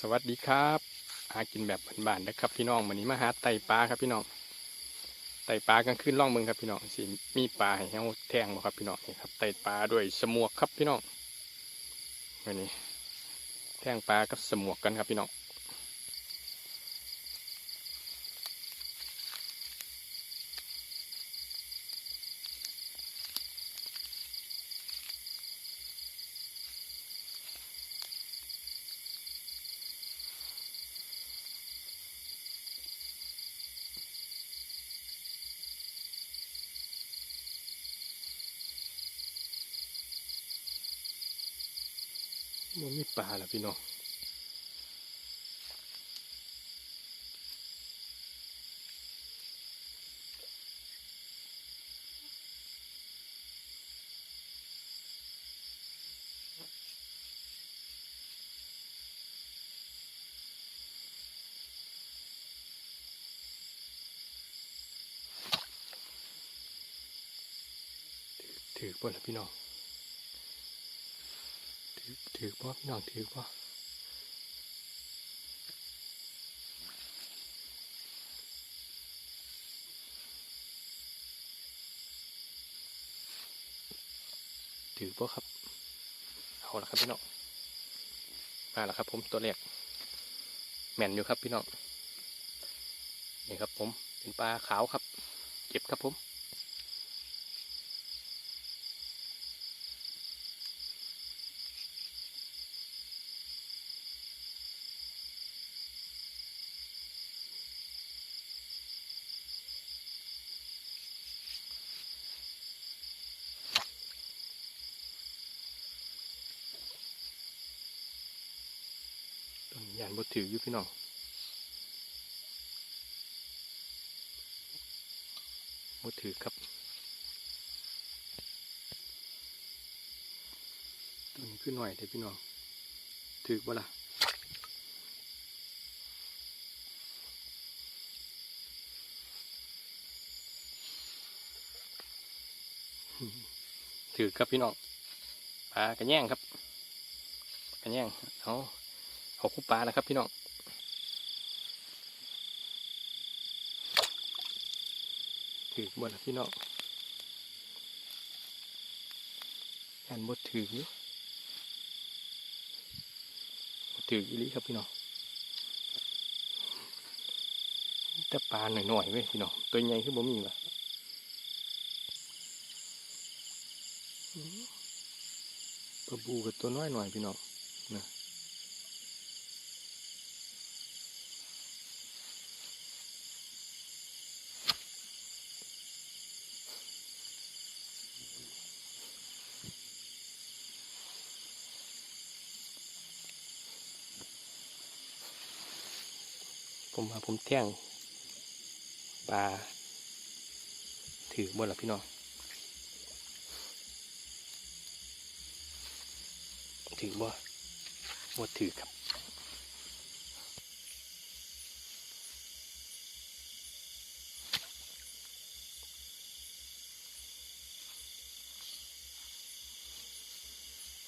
สวัสดีครับหากินแบบบ้านๆนะครับ พี่น้องวันนี้มาหาไต่ปลาครับพี่น้องไต่ปลากลางคืนล่องมืองครับพี่น้องสิมีปลาให้เฮาแทงบ่ครับพี่น้องนี่ครับไต่ปลาด้วยสมวกครับพี่น้องวันนี้แทงปลากับสมวกกันครับพี่น้อง มันมีปลาแล้วพี่น้องถือป่ะล่ะพี่น้อง ถือถือป่ะพี่น้องถือป่ะถือป่ะครับเอาละครับพี่น้องมาแล้วครับ ผมตัวแรกแม่นอยู่ครับพี่น้องนี่ครับ ผมเป็นปลาขาวครับเก็บครับผม ยานบถืออยู่พี่น้องบถือครับต้นนี้ขึ้นหน่อยเถอะพี่น้อง ถือบ่ล่ะถือครับพี่น้องปลากระแยงครับกระแยงเอา เขาคู่ปลาแล้วครับพี่น้องถือหมดแล้วพี่น้องยันบดถืออยู่ถืออีลีครับพี่น้องแต่ปลาหน่อยๆเว้ยพี่น้องตัวใหญ่คือบ่มีว่ะปลาบูกับตัวน้อยหน่อยพี่น้องนะ ผมว่าผมแท่งปลาถือบนหรอพี่น้องถือบ่บ่ถือครับ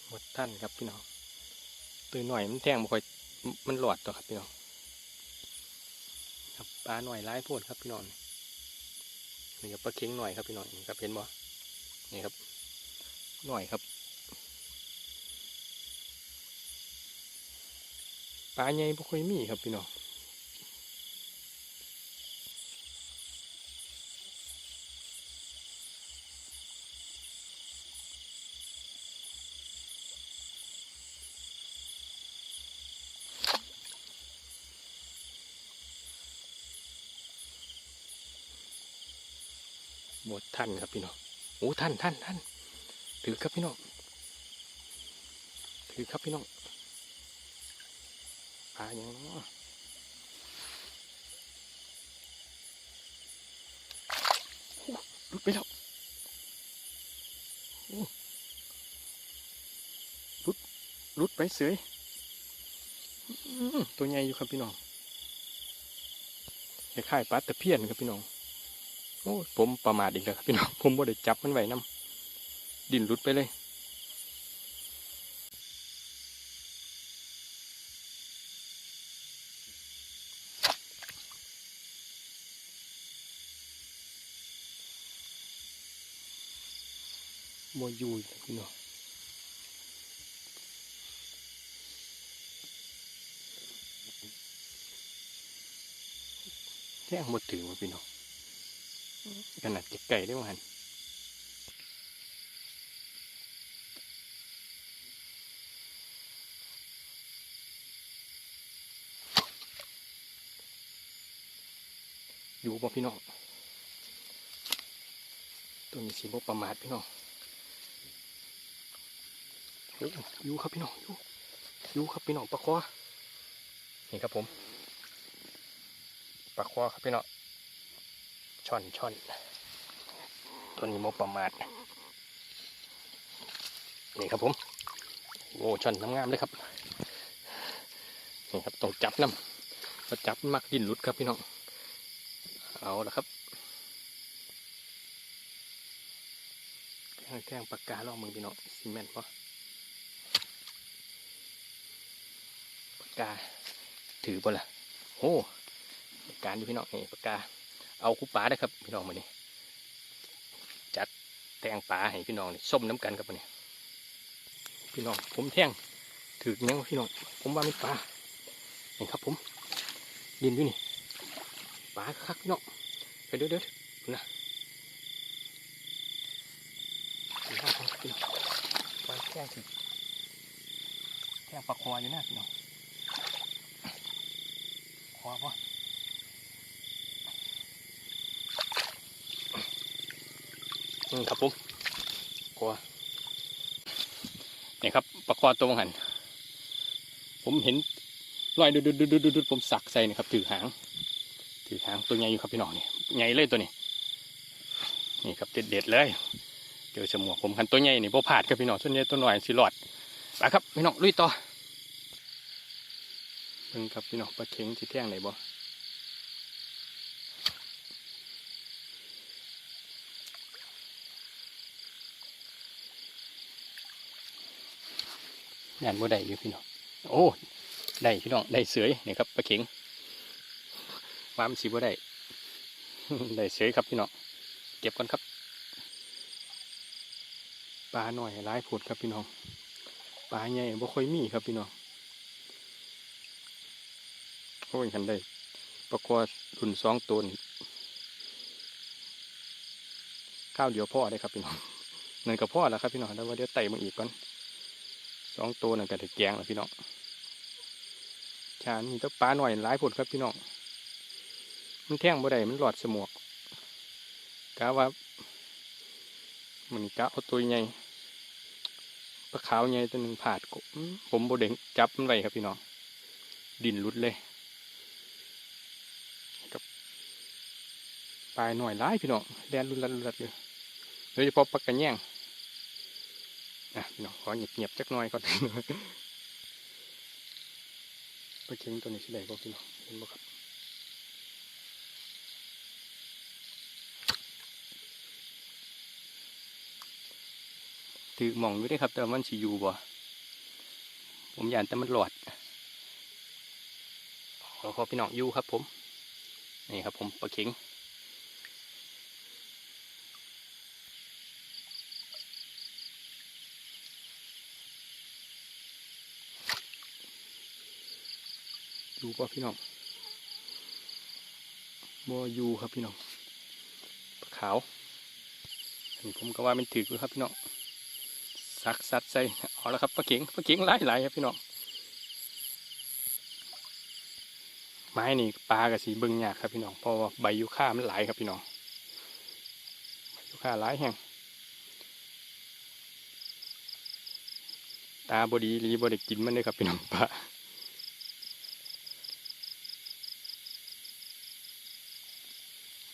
หมดท่านครับพี่น้องตัวหน่อยมันแท่งบ่ค่อยมันหลอดตัวครับพี่น้อง ปลาหน่อยร้ายโพดครับพี่น้องนี่ครับปลาเค็งหน่อยครับพี่น้องครับเห็นบ่นี่ครับหน่อยครับปลาใหญ่บ่ค่อยมีครับพี่น้อง หมดท่านครับพี่น้องโอ้ท่านท่านท่านถือครับพี่น้องถือครับพี่น้องปลาอย่างนาะโอ้หลุดไปแล้วโอ้หลุดหลุดไปเสยอื้อตัวใหญ่อยู่ครับพี่น้องคล้ายๆปลาตะเพียนครับพี่น้อง โอ้ผมประมาทอีกแล้วครับพี่น้องผมบ่ได้จับมันไว้น้ำดินรุดไปเลยบอยู่พี่น้องแท่งหมดถือวะพี่น้อง ขนาดเก็บไก่ได้วันอยู่บ่พี่น้อง ตัวนี้สีบ่ประมาทพี่น้องอยูครับพี่น้องอยูอยูครับพี่น้องปลาคอนี่ครับผมปลาคอครับพี่น้อง ช่อนช่อนตัวนี้โมประมาทนี่ครับผมโอ้ช่อนงามเลยครับนี่ครับต้องจับน้ำพอจับมักดินหลุดครับพี่น้องเอาละครับแท่งแท่งปากกาล่อมือพี่น้องซีเมนต์ปะปากกาถือบ่ล่ะโอ้ปากกาอยู่พี่น้องนี่ปากกา เอาคู่ปลาได้ครับพี่น้องมานี่จัดแตงปลาให้พี่น้องนี่ส้มน้ำกันครับมานี่พี่น้องผมแทงถือยังวะพี่น้องผมว่าไม่ปลาเห็นครับผมดินอยู่นี่ปลาคักพี่น้องเดี๋ยวเดี๋ยวเดี๋ยวนะเดี๋ยวครับพี่น้องปลาแท่งถือแท่งปลาคออยู่นะพี่น้องขวาปะอืม ครับผมขวานี่ครับปลาคอตัวหัน ผมเห็นรอยดุดดุดดุดดุดผมสักใส่นี่ครับ ถือหาง ถือหางตัวใหญ่อยู่ครับพี่น้องนี่ใหญ่เลยตัวนี้ นี่ครับเด็ดเด็ดเลยเจอสมวกผมคันตัวใหญ่นี่โบผาดครับพี่น้องส่วนใหญ่ตัวหน่อยสิหลอดไปครับพี่น้องลุยต่อเบิ่งครับพี่น้องปลาเข็งที่แท่งไหนบ่ งานบ่ได้อยู่พี่น้องโอ้ได้พี่น้องได้เสือยนี่ครับปลาเข็งวามนสีบ่ได้ได้เสือยครับพี่น้องเก็บก่อนครับปลาหน่อยร้ายผุดครับพี่น้องปลาใหญ่บ่ค่อยมีครับพี่น้องโอ้ยคันได้ประกวดรุ่นสองตัวนี่ข้าวเดียวพ่อได้ครับพี่น้องนั่นก็พ่อแล้วครับพี่น้องแล้วว่าเดี๋ยวไต่มาอีกก่อน สองตัวนั่นก็ถือแกงแล้วพี่น้องชานี่ต้องปลาหน่อยหลายผลครับพี่น้องมันแท่งบ่ได้มันหลอดสมวกกะว่ามันกะเอาตัวใหญ่ปลาขาวใหญ่ตัวหนึ่งผาดกบผมโบเด้งจับมันไว้ครับพี่น้องดินหลุดเลยปลายหน่อยร้ายพี่น้องแดนรุนรัดรุนรัดอยู่โดยเฉพาะปลากระแยง อะน้องขอเงียบเงียบๆจักหน่อยก่อนปลาเค็งตัวนี้สิได้บ่พี่น้องเห็นบ่ครับถือหมองอยู่ได้ครับ แต่มันสิอยู่บ่ผมยานแต่มันหลอดขอขอพี่น้องอยู่ครับ ผม นี่ครับ ผมปลาเค็ง อยู่ป่ะพี่น้องบัวยูครับพี่น้องปลาขาวอันนี้ผมก็ว่ามันถืออยู่ครับพี่น้องสักสัดใส่เอาละครับปลาเข็งปลาเข็งหลายหลๆครับพี่น้องไม้นี่ปลากับสีเบิ่งยากครับพี่น้องเพราะว่าใบยูคามันหลายครับพี่น้องใบยูคาหลายแห้งตาบดีรีบไดีกินมันเลยครับพี่น้องปลา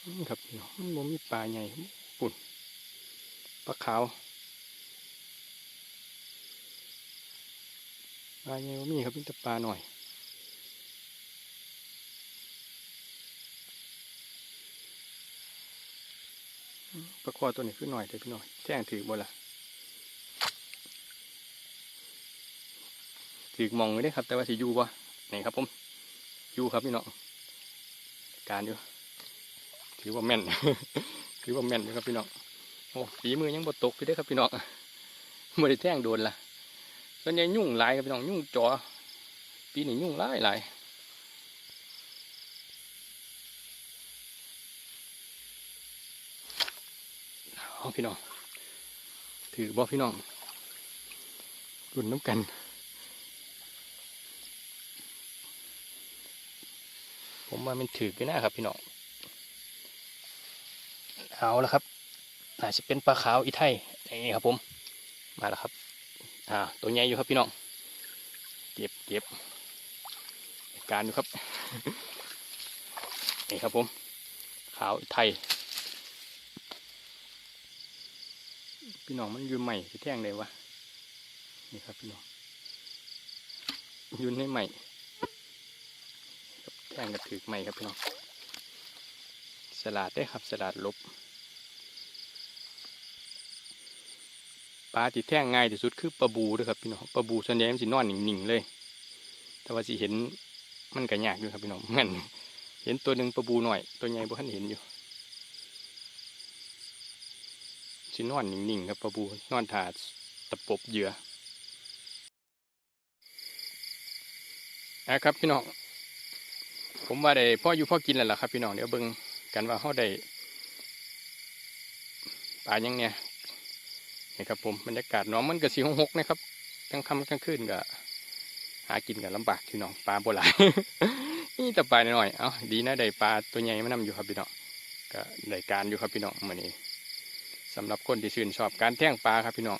อืม ครับน้องมันบ่มีปลาใหญ่ปุ่นปลาขาวปลาใหญ่บ่มีครับมีแต่ปลาหน่อยปลาคอตัวนี้คือหน่อยเด้อพี่หน้อยแท่งถือบ่ล่ะถือมองไว้ได้ครับ แต่ว่าสิอยู่บ่นี่ครับผมอยู่ครับพี่น้องการอยู่ ถือว่าแม่น ถือว่าแม่นนะครับพี่น้องโอ้ฝีมือยังบ่ตกอยู่เด้ครับพี่น้องบ่ได้แท่งโดนละส่วนใหญ่ยุ่งหลายครับพี่น้องยุ่งจอปีนี้ยุ่งหลายหลายเอาพี่น้อง ถือบ่พี่น้องรุ่นน้ำกัน ผมว่ามันถือกันนะครับพี่น้อง เอาละครับน่าจะเป็นปลาขาวอีไทยนี่ครับผม มาแล้วครับ อ่า ตัวใหญ่อยู่ครับพี่น้อง เก็บเก็บการอยู่ครับ นี่ครับผม ขาวอีไทย พี่น้องมันอยู่ใหม่ที่แท่งเลยวะ นี่ครับพี่น้องอยืนในใหม่แท่งกระถือใหม่ครับพี่น้อง สลัดได้ครับ สลัดลบ ปลาที่แท่งง่ายที่สุดคือปลาบูด้วยครับพี่น้องปลาบูส่วนใหญ่มันสินอนนิ่งๆเลย แต่ว่าสิเห็นมันก็ยากอยู่ครับพี่น้องเหมือนเห็นตัวหนึ่งปลาบูหน่อย ตัวใหญ่บ่ทันเห็นอยู่สินอนหนิ่งๆครับปลาบูนอนถาตะปบเหยื่อนะครับพี่น้องผมว่าได้พ่ออยู่พ่อกินแล้วล่ะครับพี่น้องเดี๋ยวเบิ่งกันว่าเขาได้ปลายังเนี่ย นี่ครับผมบรรยากาศน้องมันก็สีหกหกนะครับกลางค่ำกลางคืนก็หากินกันลำบากพี่น้องปลาโบราณนี่แต่ปลาหน่อยเอ้าดีนะได้ปลาตัวใหญ่มานำอยู่ครับพี่น้องก็ได้การอยู่ครับพี่น้องมื้อนี้สำหรับคนที่ชื่นชอบการแท่งปลาครับพี่น้อง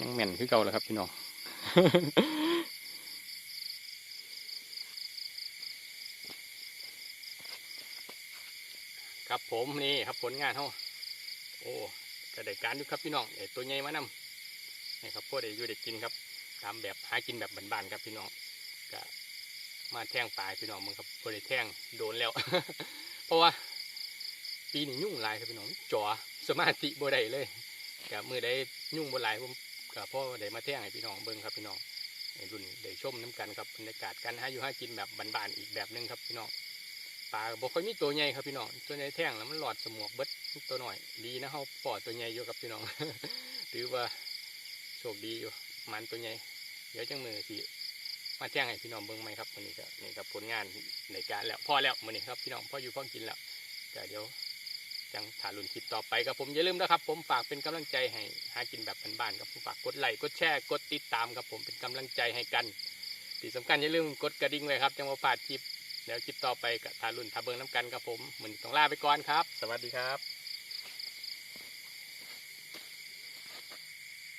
ยังแม่นคือเก่าแล้วครับพี่น้องครับผมนี่ครับผลงานเขาโอ้ ก็ได้การอยู่ครับพี่น้องไอ้ตัวใหญ่มานำนี่ครับพวกได้อยู่ได้กินครับตามแบบหากินแบบบ้านๆครับพี่น้องก็มาแท่งปลายพี่น้องมึงครับพวกได้แท่งโดนแล้ว เพราะว่า ปีนี้ยุ่งหลายครับพี่น้องจ่อสมาธิบ่ได้เลยกับมือได้ยุ่งบ่หลายผมกับพ่อได้มาแท่งให้พี่น้องเบิ่งครับพี่น้องให้รุ่นได้ชมน้กันครับบรรยากาศการหาอยู่หากินแบบบ้านๆอีกแบบหนึงครับพี่น้องปลาบ่ค่อยมีตัวใหญ่ครับพี่น้องตัวใหญ่แท่งแล้วมันหลอดสมวกเบิด ตัวหน่อย ดีนะเขาปอดตัวใหญ่อยู่กับพี่น้องถือว่าโชคดีอยู่มันตัวใหญ่เดี๋ยวจังมือสิมาแท่งให้พี่น้องเบิ่งไหมครับวันนี้ก็นี่ครับผลงานในการแล้วพอแล้ววันนี้ครับพี่น้องพออยู่พอกินแล้วก็เดี๋ยวจังถ่ายรุ่นคลิปต่อไปครับผมอย่าลืมนะครับ ผมฝากเป็นกำลังใจให้หากินแบบบ้านๆครับผมฝากกดไลค์กดแชร์กดติดตามครับผมเป็นกำลังใจให้กันที่สำคัญอย่าลืมกดกระดิ่งไว้ครับจังว่าพลาคลิปเดี๋ยวคลิปต่อไปกับทารุ่นทาเบิงน้ำกันครับผมเหมือนต้องลาไปก่อนครับ สวัสดีครับ